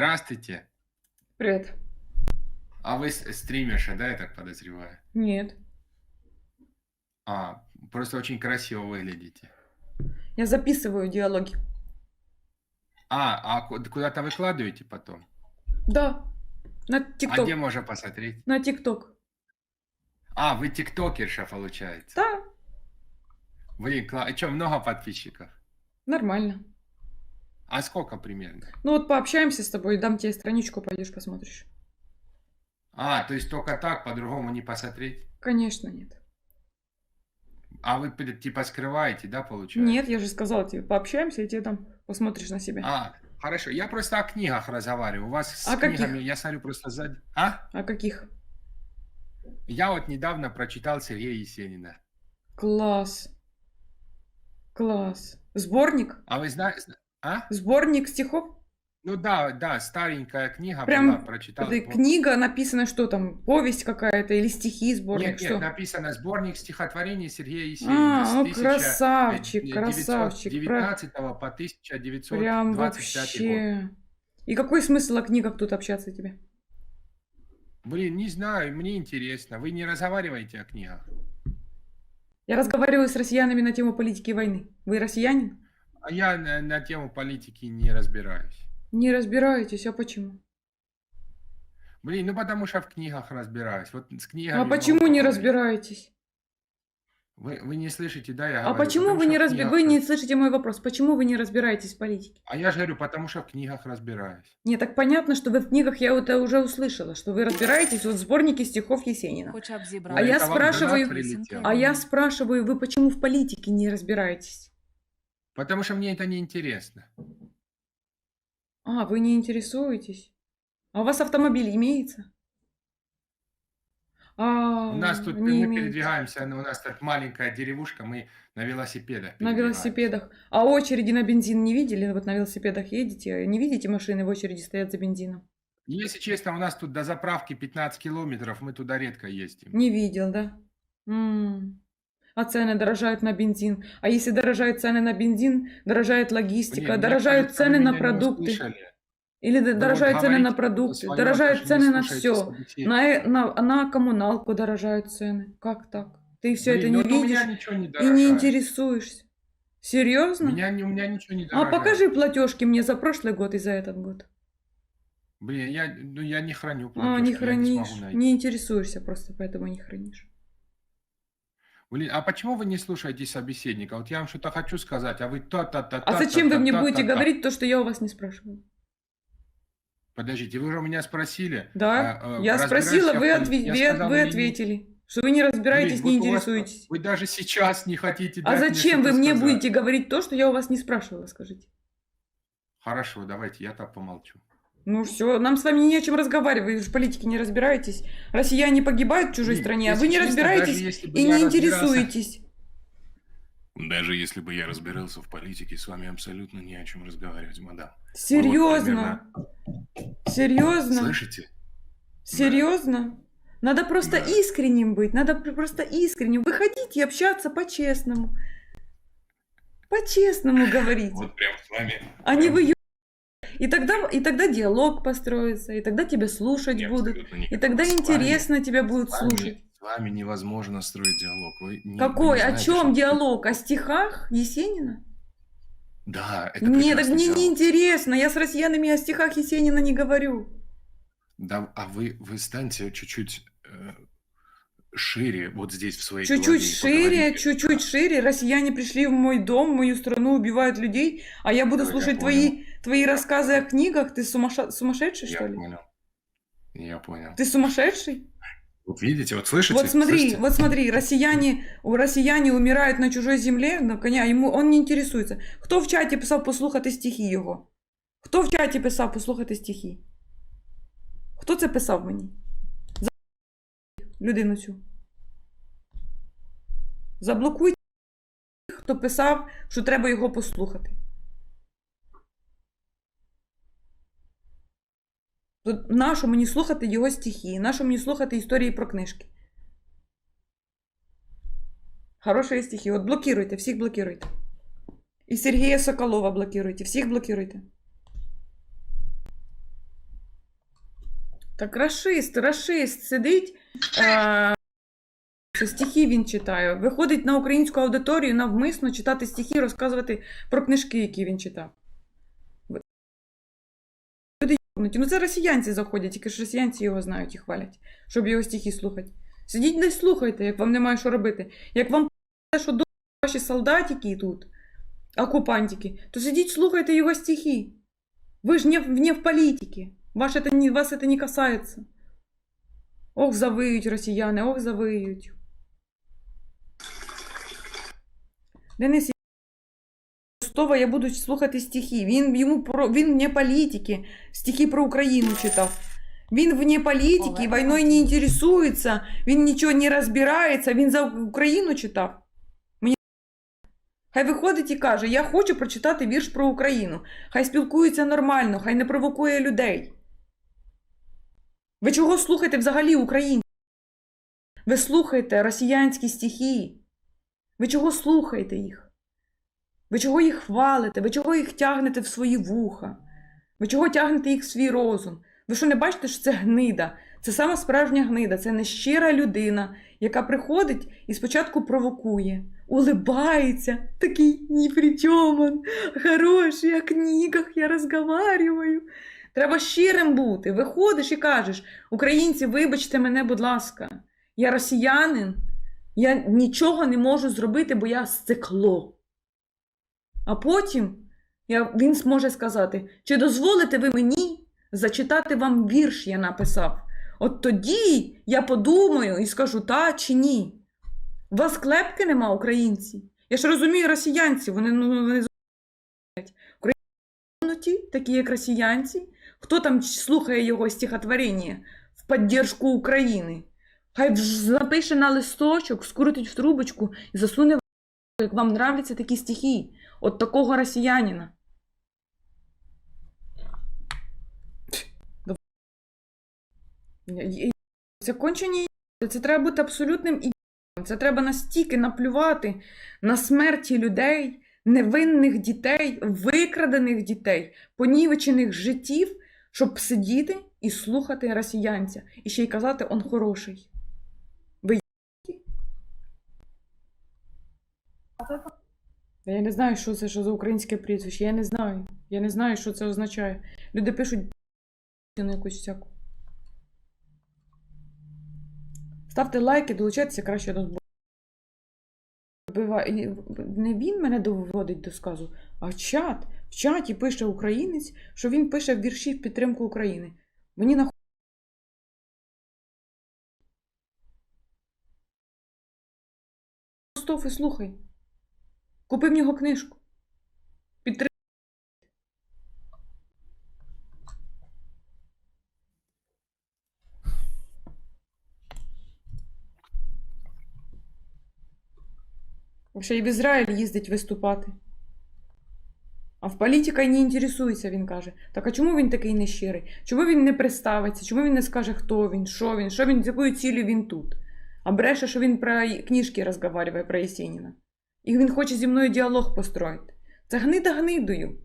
Здравствуйте. Привет. А вы с- стримерша, да, я так подозреваю? Нет. А, просто очень красиво выглядите. Я записываю диалоги. А, а ку- куда-то выкладываете потом? Да. На А ТикТок. где можно посмотреть? На ТикТок. А, вы тиктокерша, получается. Да, Блин, а что, много подписчиков? нормально. А сколько примерно? Ну вот пообщаемся с тобой, дам тебе страничку, пойдешь посмотришь. А, то есть только так, по-другому не посмотреть? Конечно, нет. А вы типа скрываете, да, получается? Нет, я же сказала тебе, пообщаемся, и тебе дам, посмотришь на себя. А, хорошо. Я просто о книгах разговариваю. У вас с О каких? книгами, я смотрю просто за... А? А каких? Я вот недавно прочитал Сергея Есенина. Класс. Класс. Сборник? А вы знаете... А? Сборник стихов? Ну да, да, старенькая книга Прям была, прочитал. Вот. книга написана, что там, повесть какая-то или стихи, сборник, Нет, что? нет, написано сборник стихотворений Сергея Есенина. А, с ну 1900 красавчик, красавчик. Про- 1919 по 1925 Прям год. вообще. И какой смысл о книгах тут общаться тебе? Блин, не знаю, мне интересно. Вы не разговариваете о книгах? Я разговариваю с россиянами на тему политики и войны. Вы россиянин? А я на, на тему политики не разбираюсь. Не разбираетесь, а почему? Блин, ну потому что в книгах разбираюсь. Вот с книгами А почему не разбираетесь? Вы, вы не слышите, да, я А говорю, почему вы не разби... книгах Вы не слышите мой вопрос? Почему вы не разбираетесь в политике? А я же говорю, потому что в книгах разбираюсь. Не, так понятно, что вы в книгах, я это уже услышала, что вы разбираетесь вот в сборнике стихов Есенина. А я спрашиваю-. А я спрашиваю, вы почему в политике не разбираетесь? Потому что мне это не интересно. А, вы не интересуетесь? А у вас автомобиль имеется? А, У нас тут мы имеете. передвигаемся, у нас так маленькая деревушка, мы на велосипедах. На велосипедах. А очереди на бензин не видели? Вот на велосипедах едете, не видите машины в очереди стоят за бензином? Если честно, у нас тут до заправки 15 километров, мы туда редко ездим. Не видел, да? М. А цены дорожают на бензин. А если дорожают цены на бензин, дорожает логистика, Блин, дорожают кажется, цены на не продукты. Или д- Вы вот дорожают цены на продукты, дорожают не цены на все. На, э- на, на коммуналку дорожают цены. Как так? Ты все это Блин, не у меня видишь не и не интересуешься. Серьезно? У меня, не- у меня ничего не А дорожает. покажи платежки мне за прошлый год и за этот год. Блин, я, ну, я не храню А, платежки, не я хранишь. найти. Не интересуешься просто, поэтому не хранишь. Блин, а почему вы не слушаете собеседника? Вот я вам что-то хочу сказать, а вы та-та-та А зачем вы мне будете говорить то, что я у вас не спрашиваю? Подождите, вы же у меня спросили. Да, а, а, я спросила, вы, ответили, что вы не разбираетесь, не интересуетесь. Вы даже сейчас не хотите А зачем вы мне будете говорить то, что я у вас не спрашивала, скажите? Хорошо, давайте, я так помолчу. Ну все, нам с вами не о чем разговаривать, вы же в политике не разбираетесь. Россияне погибают в чужой Блин, стране, а вы не честно, разбираетесь и не интересуетесь. Даже если бы я разбирался в политике, с вами абсолютно не о чем разговаривать, мадам. Серьезно? Серьезно? Слышите? Серьезно? Надо просто Да. искренним быть, надо пр- просто искренним. Вы хотите общаться по-честному. По-честному говорить, Вот прям с вами. а не вы И тогда, и тогда диалог построится, и тогда тебя слушать не будут, не и тогда вами- интересно тебя будут вами- слушать. С вами невозможно строить диалог. Вы не- вы Какой? не О знаете, чем что- диалог? О стихах Есенина? Да, это Мне так диалог. не интересно. Я с россиянами о стихах Есенина не говорю. Да, а вы, вы станьте чуть-чуть э, шире вот здесь в своей Чуть-чуть шире, чуть-чуть шире. Россияне пришли в мой дом, в мою страну, убивают людей, а я буду Да, я слушать понял. твои, твои рассказы о книгах. Ты сумаша- сумасшедший, Я что ли? понял. Я понял. Ты сумасшедший? Вот видите, вот слышите? Вот смотри, Слышите? вот смотри, россияне, у россияне умирают на чужой земле, на коня, ему он не интересується. Хто в чаті писав послухати стихи його? Хто в чаті писав послухати стихи? Хто це писав мені? За... Людину цю. Заблокуйте, тих, хто писав, що треба його послухати. То Нащо мені слухати його стихи? Нащо мені слухати історії про книжки? Хороші стихи. От блокируйте, всіх блокируйте. І Сергія Соколова блокируйте, всіх блокируйте. Так рашист, рашист сидить. Е- стихи він читає. Виходить на українську аудиторію навмисно читати стихи, розказувати про книжки, які він читав Ви- Люди йобнуті. Ну це росіянці заходять, тільки ж росіянці його знають і хвалять, щоб його стихи слухати. Сидіть десь слухайте, як вам немає що робити. Як вам те, що до ваші солдатики тут, окупантики, то сидіть слухайте його стихи. Вы же не, в- не в політиці. Ваш это не, вас это не касается. Ох, завиють росіяни, ох, завиють. Денис Ростова я буду слухати стихи. Він, йому про, він вне політики. Стихи про Україну читав. Він вне політики, війною не інтересується, він нічого не розбирається, він за Україну читав. Мені... Хай виходить і каже: Я хочу прочитати вірш про Україну. Хай спілкується нормально, хай не провокує людей. Ви чого слухаєте взагалі українців? Ви слухаєте росіянські стихи. Ви чого слухаєте їх? Ви чого їх хвалите? Ви чого їх тягнете в свої вуха? Ви чого тягнете їх в свій розум? Ви що не бачите, що це гнида? Це сама справжня гнида, це нещира людина, яка приходить і спочатку провокує, улибається, такий ні при чому, хороший, о книгах я розговариваю. Треба щирим бути. Виходиш і кажеш: українці, вибачте мене, будь ласка, я росіянин, я нічого не можу зробити, бо я стекло. А потім я, він зможе сказати, чи дозволите ви мені зачитати вам вірш, я написав. От тоді я подумаю і скажу та чи ні. У вас клепки нема, українці. Я ж розумію росіянці, вони ну, вони. Українці, такі як росіянці, хто там слухає його стихотворення в підтримку України. Хай напише на листочок, скрутить в трубочку і засуне як вам нравляться такі стихи. От такого росіянина. Це кончені. Це треба бути абсолютним ідіотом. Це треба настільки наплювати на смерті людей, невинних дітей, викрадених дітей, понівечених життів, щоб сидіти і слухати росіянця. І ще й казати, он хороший. Ви є**ті? Я не знаю, що це що за українське прізвище. Я не знаю. Я не знаю, що це означає. Люди пишуть на якусь всяку. Ставте лайки, долучайтеся краще до збору. Не він мене доводить до сказу, а чат. В чаті пише українець, що він пише вірші в підтримку України. Мені на і слухай. Купи в нього книжку. Підтримай. Ще й в Ізраїль їздить виступати. А в політика не інтересується, він каже. Так а чому він такий нещирий? Чому він не представиться? Чому він не скаже, хто він, що він, що він, з якою цілею він тут? А бреше, що він про книжки розговариває про Єсеніна. І він хоче зі мною діалог построїти. Це гнида гнидою.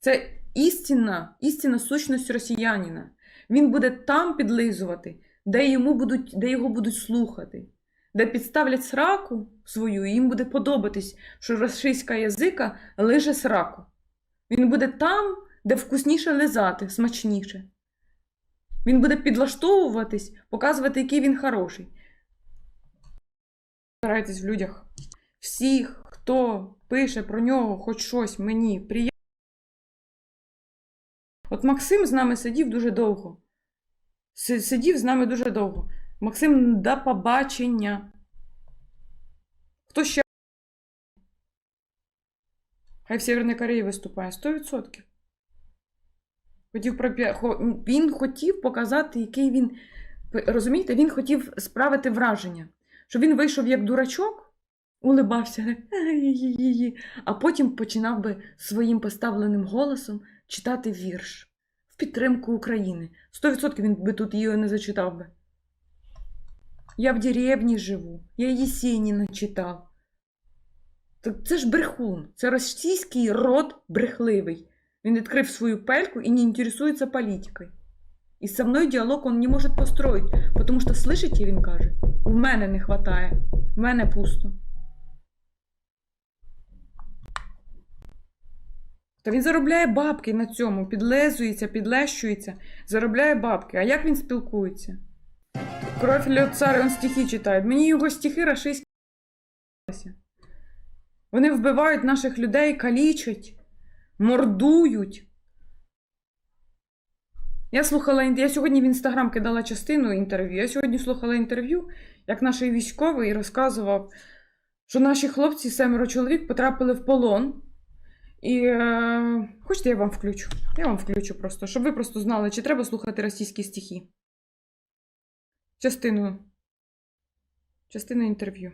Це істинна, істинна сущність росіянина. Він буде там підлизувати, де, йому будуть, де його будуть слухати, де підставлять сраку свою, і їм буде подобатись, що російська язика лиже сраку. Він буде там, де вкусніше лизати, смачніше. Він буде підлаштовуватись, показувати, який він хороший. Старайтесь в людях. Всіх, хто пише про нього хоч щось мені приємно. От Максим з нами сидів дуже довго. Сидів з нами дуже довго. Максим, до побачення. Хто ще? Хай в Северній Кореї виступає 100%. Хотів пропі... Він хотів показати, який він. Розумієте, він хотів справити враження, що він вийшов як дурачок, улибався, а потім починав би своїм поставленим голосом читати вірш в підтримку України. 100% він би тут її не зачитав би. Я в деревні живу, я Єсеніна читав. Так це ж брехун, це російський род брехливий. Він відкрив свою пельку і не інтересується політикою. І со мною діалог він не може построїти, тому що, слышите, він каже, в мене не вистачає, в мене пусто. Та він заробляє бабки на цьому, підлезується, підлещується, заробляє бабки. А як він спілкується? Кровь льот він стихи читає. Мені його стихи рашистські. Вони вбивають наших людей, калічать, мордують. Я слухала я сьогодні в інстаграм кидала частину інтерв'ю. Я сьогодні слухала інтерв'ю, як наш військовий розказував, що наші хлопці, семеро чоловік, потрапили в полон. І е, хочете, я вам включу? Я вам включу просто, щоб ви просто знали, чи треба слухати російські стихи. Частину. Частину інтерв'ю.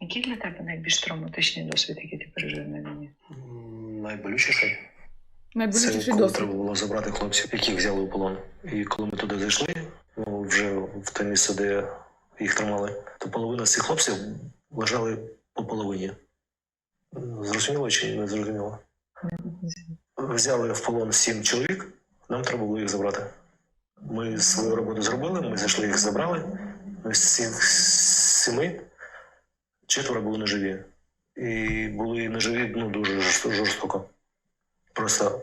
Який для тебе найбільш травматичний досвід, який ти пережив на війні? М, Найболючіший це коли досвід. треба було забрати хлопців, яких взяли у полон. І коли ми туди зайшли, ну вже в те місце, де їх тримали, то половина з цих хлопців лежали по половині. Зрозуміло чи не зрозуміло? Взяли в полон сім чоловік, нам треба було їх забрати. Ми свою роботу зробили, ми зайшли їх забрали. З цих семи четверо були неживі. І були неживі ну, дуже жорстоко. Просто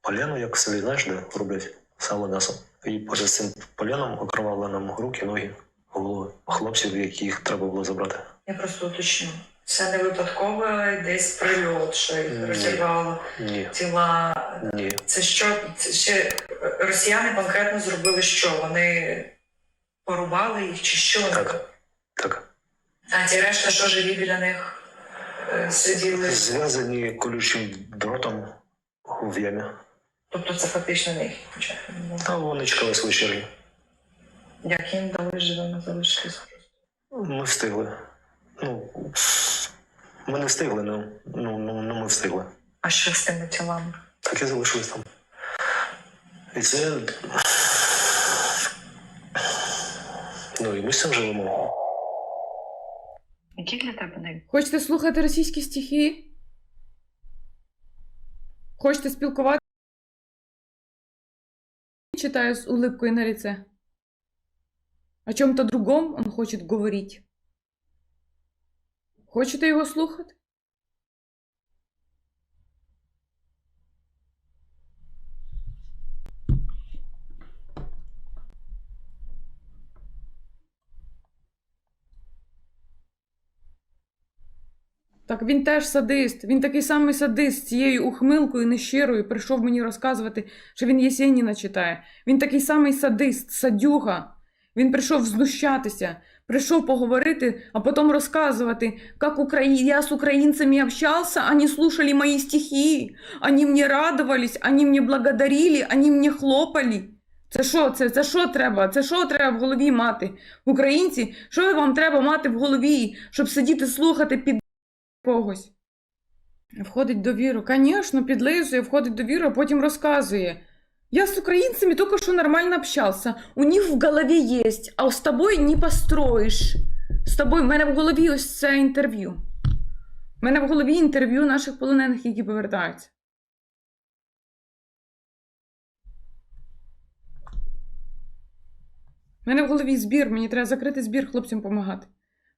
поляну, як селі, знаєш, де роблять сало м'ясо. І з цим поляном окривали нам руки, ноги, голови хлопців, яких треба було забрати. Я просто уточню. Це не випадково десь прильот, що їх розірвало Ні, тіла. ні. Це що? Це ще росіяни конкретно зробили що? Вони порубали їх чи що? Так. Так. А ті решта, що живі біля них е, сиділи. Зв'язані колючим дротом в ямі. Тобто це фактично не їх початку. А вони чекали свої черги. Як їм дали живими залишитися? Ми встигли. Ну, ми не встигли, ну, ну, ну, ну ми встигли. А що з тими тілами? Так і залишились там. І це. Ну і ми з цим живемо. Які для тебе най... Хочете слухати російські стихи? Хочете спілкуватися? Читаю с улыбкой на лице. О чем-то другом он хочет говорить. Хочете його слухати? Так він теж садист. Він такий самий садист з цією ухмилкою нещирою прийшов мені розказувати, що він Єсеніна читає. Він такий самий садист, садюга. Він прийшов знущатися, прийшов поговорити, а потім розказувати, як Укра... я з українцями общався, вони слушали мої стихи, вони мені радувались, вони мені благодарили, вони мені хлопали. Це що це? Це що треба? Це що треба в голові мати? Українці, що вам треба мати в голові, щоб сидіти слухати під когось. Входить до віру. Звісно, підлизує, входить до віру, а потім розказує. Я з українцями тільки що нормально общався. У них в голові є, а з тобою не построїш. З тобою в мене в голові ось це інтерв'ю. У мене в голові інтерв'ю наших полонених, які повертаються. У мене в голові збір, мені треба закрити збір хлопцям допомагати.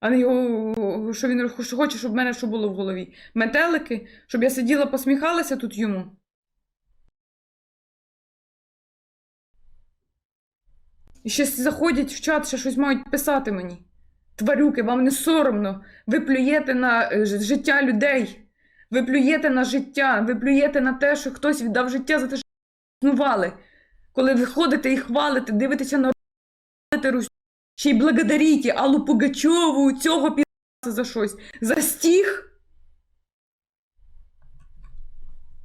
А не його, що він що хоче, щоб в мене що було в голові. Метелики, щоб я сиділа, посміхалася тут йому. І ще заходять в чат, ще щось мають писати мені. Тварюки, вам не соромно. Ви плюєте на е, життя людей. Ви плюєте на життя, ви плюєте на те, що хтось віддав життя за те, що існували. Коли ви ходите і хвалите, дивитеся на Русь, ще й благодаріть Аллу Пугачову, цього пі***ца за щось. За стіг?